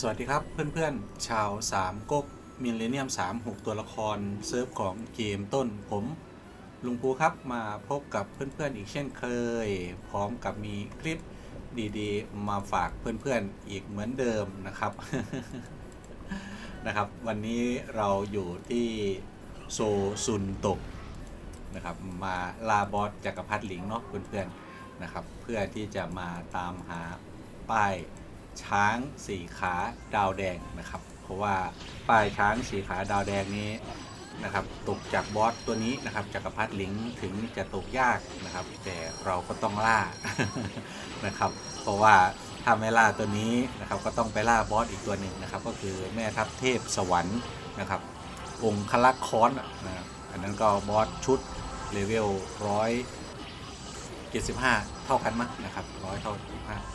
สวัสดีครับเพื่อนๆ ชาวสามก๊กมิลเลนเนียม3 6 ตัวละครเซิร์ฟของเกมต้นผม ลุงภูครับมาพบกับเพื่อนๆ อีกเช่นเคย พร้อมกับมีคลิปดีๆ มาฝากเพื่อนๆ อีกเหมือนเดิมนะครับนะครับ วันนี้เราอยู่ที่โซซุนตกนะครับมาลาบอสจักรพรรดิหลิงเนาะเพื่อนๆนะครับ เพื่อที่จะมาตามหาป้าย ช้างสีขาดาวแดงนะครับ เพราะว่าป้ายช้างสีขาดาวแดงนี้นะครับตกจากบอสตัวนี้นะครับจักรพรรดิลิงถึงจะตกยากนะครับ แต่เราก็ต้องล่านะครับ เพราะว่าถ้าไม่ล่าตัวนี้นะครับ ก็ต้องไปล่าบอสอีกตัวหนึ่งนะครับ ก็คือแม่ทัพเทพสวรรค์นะครับ องค์คลักคอนนะครับอันนั้นก็บอสชุดเลเวลร้อยเจ็ดสิบห้าเท่ากันมั้งนะครับร้อยเท่า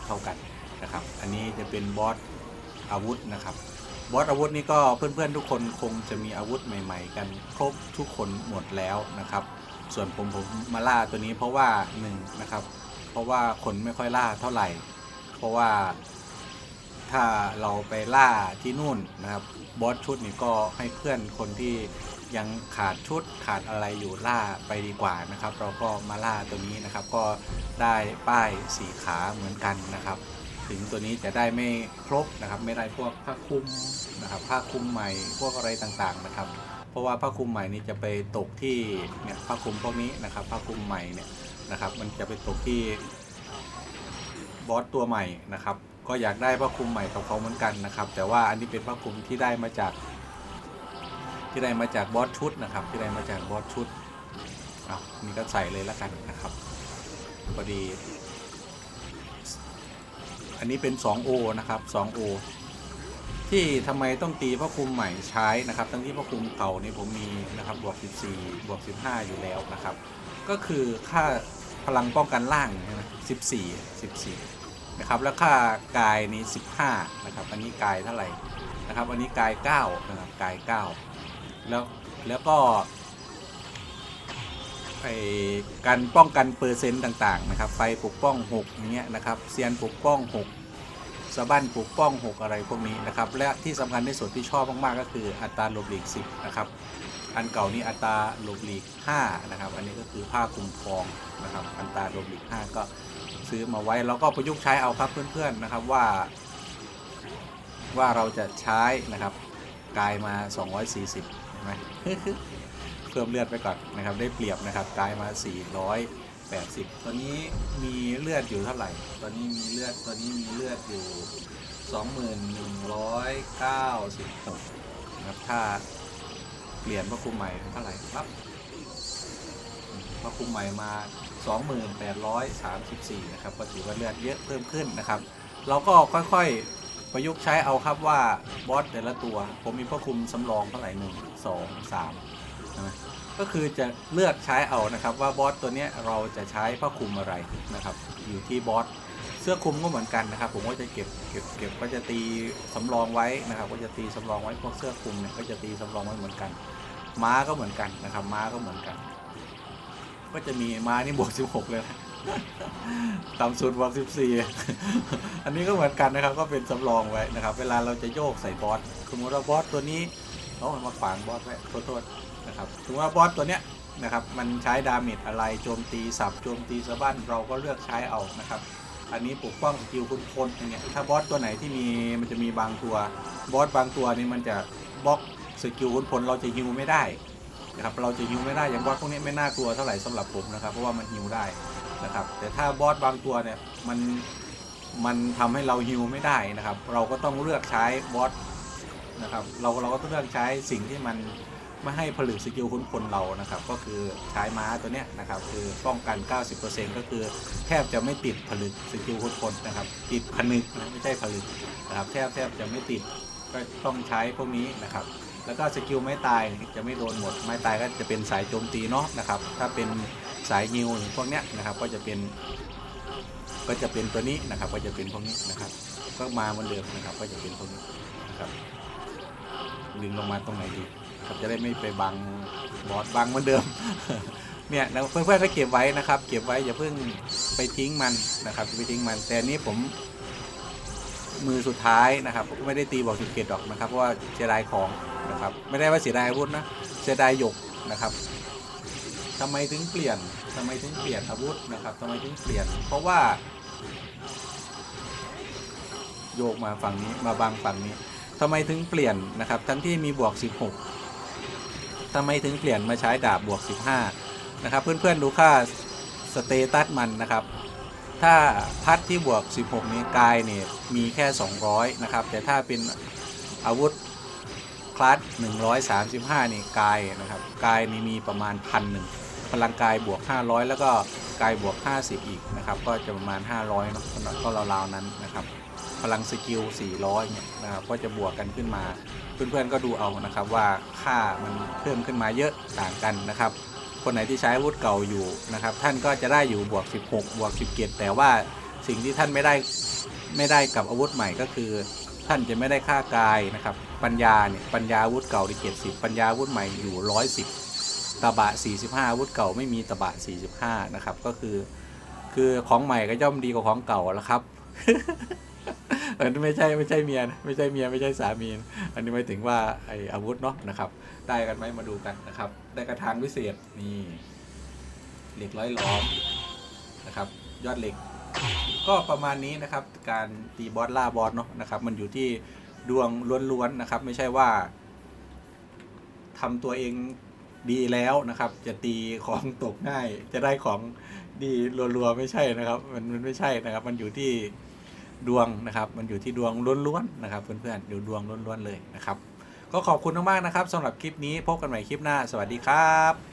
เท่ากัน นะครับ อันนี้จะเป็นบอสอาวุธนะครับ บอสอาวุธนี่ก็เพื่อนๆทุกคนคงจะมีอาวุธใหม่ ๆ กันครบทุกคนหมดแล้วนะครับ ส่วนผมผมมาล่าตัวนี้เพราะว่าหนึ่งนะครับ เพราะว่าคนไม่ค่อยล่าเท่าไหร่ เพราะว่าถ้าเราไปล่าที่นู่นนะครับบอสชุดนี่ก็ให้เพื่อนคนที่ยังขาดชุดขาดอะไรอยู่ล่าไปดีกว่านะครับ เราก็มาล่าตัวนี้นะครับ ก็ได้ป้ายสีขาเหมือนกันนะครับ ถึงตัวนี้จะได้ไม่ครบนะครับไม่ได้พวกผ้าคลุมนะครับผ้าคลุมใหม่พวกอะไรต่างๆนะครับ เพราะว่าผ้าคลุมใหม่นี้จะไปตกที่เนี่ยผ้าคลุมพวกนี้นะครับผ้าคลุมใหม่เนี่ยนะครับมันจะไปตกที่บอสตัวใหม่นะครับก็อยากได้ผ้าคลุมใหม่กับเขาเหมือนกันนะครับ แต่ว่าอันนี้เป็นผ้าคลุมที่ได้มาจาก ที่ได้มาจากบอสชุดนะครับ ที่ได้มาจากบอสชุดอะนี่ก็ใส่เลยแล้วกันนะครับพอดี อันนี้เป็น 2O นะครับ 2O ที่ทำไมต้องตีพระคุมใหม่ใช้นะครับ ทั้งที่พระคุมเก่านี่ผมมีนะครับบวก 14 บวก 15 อยู่แล้วนะครับ ก็คือค่าพลังป้องกันล่างใช่ไหม14 14 นะครับ แล้วค่ากายนี่15 นะครับ อันนี้กายเท่าไหร่นะครับ อันนี้กาย 9 นะครับ กาย 9 แล้วแล้วก็ ไอการป้องกันเปอร์เซ็นต์ต่างๆนะครับ ไฟปกป้อง6อย่างเงี้ยนะครับเซียนปกป้อง6สะบั้นปกป้อง 6 อะไรพวกนี้นะครับ และที่สำคัญที่สุดที่ชอบมากๆ ก็คืออัตราหลบหลีก 10 นะครับ อันเก่านี้อัตราหลบหลีก5นะครับ อันนี้ก็คือผ้าคลุมครองนะครับ อัตราหลบหลีก 5 ก็ซื้อมาไว้แล้วก็ประยุกต์ใช้เอาครับเพื่อนๆนะครับว่า ว่าเราจะใช้นะครับกายมา 240ใช่ไหม เพิ่มเลือดไปก่อนนะครับ ได้เปรียบนะครับกลายมา 480ตัวนี้มีเลือดอยู่เท่าไหร่ตัวนี้มีเลือดตัวนี้มีเลือดอยู่ 2196นะครับถ้าเปลี่ยนพระคุมใหม่เท่าไหร่ครับพระคุมใหม่มา 2834 นะครับก็ถือว่าเลือดเยอะเพิ่มขึ้นนะครับ เราก็ค่อยๆประยุกต์ใช้เอาครับว่าบอสแต่ละตัว ผมมีพระคุมสำรองเท่าไหร่หนึ่งสองสาม นะก็คือจะเลือกใช้เอานะครับว่าบอสตัวเนี้ยเราจะใช้ผ้าคลุมอะไรนะครับ อยู่ที่บอสเสื้อคลุมก็เหมือนกันนะครับ ผมก็จะเก็บเก็บเก็บก็จะตีสำรองไว้นะครับ ก็จะตีสำรองไว้พวกเสื้อคลุมเนี่ยก็จะตีสำรองไว้เหมือนกัน ม้าก็เหมือนกันนะครับ ม้าก็เหมือนกัน ก็จะมีม้านี่บวก16 เลยนะต่ำสุดบวก14 อันนี้ก็เหมือนกันนะครับ ก็เป็นสำรองไว้นะครับ เวลาเราจะโยกใส่บอสสมมติว่าบอสตัวนี้เขามาขวางบอสไว้โทษ นะครับถึงว่าบอสตัวเนี้ยนะครับมันใช้ดาเมจอะไรโจมตีสับโจมตีสะบั้นเราก็เลือกใช้เอานะครับอันนี้ปกป้องสกิลคุณพลอย่างเงี้ยถ้าบอสตัวไหนที่มีมันจะมีบางตัวบอสบางตัวนี่มันจะบล็อกสกิลคุณพลเราจะฮิวไม่ได้นะครับเราจะฮิวไม่ได้อย่างบอสพวกนี้ไม่น่ากลัวเท่าไหร่สำหรับผมนะครับเพราะว่ามันฮิวได้นะครับแต่ถ้าบอสบางตัวเนี่ยมันมันทำให้เราฮิวไม่ได้นะครับ เราก็ต้องเลือกใช้บอสนะครับ เราเราก็ต้องเลือกใช้สิ่งที่มัน ไม่ให้ผลึกสกิลคุ้นคนเรานะครับ ก็คือใช้ม้าตัวเนี้ยนะครับ คือป้องกัน 90%ก็คือแทบจะไม่ติดผลึกสกิลคุ้นคนนะครับ ติดผนึกนะไม่ใช่ผลึกนะครับ แทบแทบจะไม่ติดก็ต้องใช้พวกนี้นะครับ แล้วก็สกิลไม้ตายจะไม่โดนหมด ไม้ตายก็จะเป็นสายโจมตีเนาะนะครับ ถ้าเป็นสายฮิวพวกเนี้ยนะครับ ก็จะเป็น ก็จะเป็นตัวนี้นะครับ ก็จะเป็นพวกนี้นะครับ ก็มาเหมือนเดิมนะครับ ก็จะเป็นพวกนี้นะครับ ดึงลงมาตรงไหนดี ครับจะได้ไม่ไปบังบอสบังเหมือนเดิม เนี่ยเพื่อนๆก็เก็บไว้นะครับ เก็บไว้อย่าเพิ่งไปทิ้งมันนะครับไปทิ้งมัน แต่นี้ผมมือสุดท้ายนะครับ ไม่ได้ตีบวกสิบเกตหรอกนะครับเพราะว่าเสียดายของนะครับ ไม่ได้ว่าเสียดายอาวุธนะเสียดายหยกนะครับทำไมถึงเปลี่ยนทำไมถึงเปลี่ยนอาวุธนะครับทำไมถึงเปลี่ยน เพราะว่า โยกมาฝั่งนี้มาบังฝั่งนี้ทำไมถึงเปลี่ยนนะครับ ทั้งที่มีบวก 16 ทำไมถึงเปลี่ยนมาใช้ดาบบวก 15 นะครับ เพื่อนๆดูค่าสเตตัสมันนะครับ ถ้าพัดที่บวก 16 นี้กายเนี่ยมีแค่ 200 นะครับ แต่ถ้าเป็นอาวุธคลาส135 นี่กายนะครับกายนี่มีประมาณพันหนึ่งพลังกายบวก 500 แล้วก็กายบวก 50 อีกนะครับ ก็จะประมาณ 500เนอะก็ราวๆนั้นนะครับ พลังสกิล 400 เนี่ยนะครับก็จะบวกกันขึ้นมา เพื่อนๆก็ดูเอานะครับว่าค่ามันเพิ่มขึ้นมาเยอะต่างกันนะครับ คนไหนที่ใช้อาวุธเก่าอยู่นะครับ ท่านก็จะได้อยู่บวก 16 บวก 17 แต่ว่าสิ่งที่ท่านไม่ได้ไม่ได้กับอาวุธใหม่ก็คือ ท่านจะไม่ได้ค่ากายนะครับ ปัญญาเนี่ยปัญญาอาวุธเก่าที่70 ปัญญาอาวุธใหม่อยู่ 110ตะบะ 45อาวุธเก่าไม่มีตะบะ 45 นะครับก็คือ คือของใหม่ก็ย่อมดีกว่าของเก่าแล้วครับ เออไม่ใช่ไม่ใช่เมียนะไม่ใช่เมียไม่ใช่สามีอันนี้หมายถึงว่าไออาวุธเนาะนะครับ ได้กันไหมมาดูกันนะครับ ได้กระถางพิเศษนี่เหล็กร้อยล้อมนะครับ ยอดเหล็ก ก็ประมาณนี้นะครับ การตีบอสล่าบอสเนาะนะครับ มันอยู่ที่ดวงล้วนๆนะครับ ไม่ใช่ว่าทำตัวเองดีแล้วนะครับ จะตีของตกง่าย จะได้ของดีรัวๆไม่ใช่นะครับ มันมันไม่ใช่นะครับ มันอยู่ที่ ดวงนะครับ มันอยู่ที่ดวงล้วนๆนะครับ เพื่อนๆอยู่ดวงล้วนๆเลยนะครับ ก็ขอบคุณมากๆนะครับสำหรับคลิปนี้พบกันใหม่คลิปหน้า สวัสดีครับ